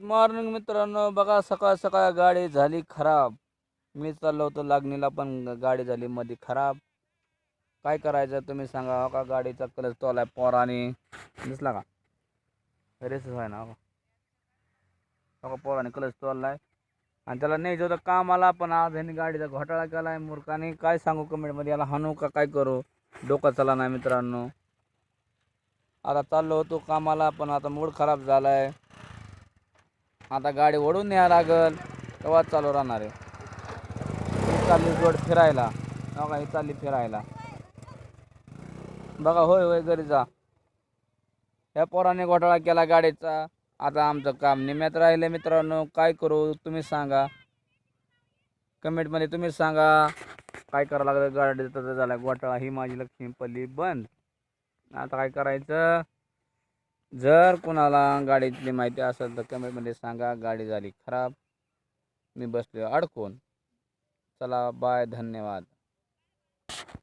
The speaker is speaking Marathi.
मॉर्निंग मित्रांनो बघा सकाळ सकाळ गाडी झाली खराब. मी चाललो होतो लागणीला पण गाडी झाली मध्ये खराब. काय करायचं तुम्ही सांगा हो का? गाडीचा कलर तोलाय पोराने. दिसला का? रेस आहे ना हो का? हो पोराने कलर तोललाय आणि त्याला न्यायचं होतं कामाला पण आज ह्यांनी गाडीचा घोटाळा केलाय मूर्खाने. काय सांगू कमेंटमध्ये याला हाणू का? काय करू? डोकं चला नाही मित्रांनो. आता चाललो होतो कामाला पण आता मूड खराब झालाय. आता गाडी ओढून न्यावं लागल. तेव्हाच चालू राहणार आहे. चालली जोड फिरायला. बघा ही चालली फिरायला. बघा होय होय घरी जा. ह्या पोराने घोटाळा केला गाडीचा. आता आमचं काम निम्यात राहिलं मित्रांनो. काय करू तुम्ही सांगा. कमेंटमध्ये तुम्ही सांगा. काय करावं लागलं? गाडी झाला घोटाळा. ही माझी लक्ष्मी पल्ली बंद. आता काय करायचं? जर कुणाला गाडीतली माहिती असेल तर कमेंटमध्ये सांगा. गाडी झाली खराब. मी बसलो अडकून. चला बाय धन्यवाद.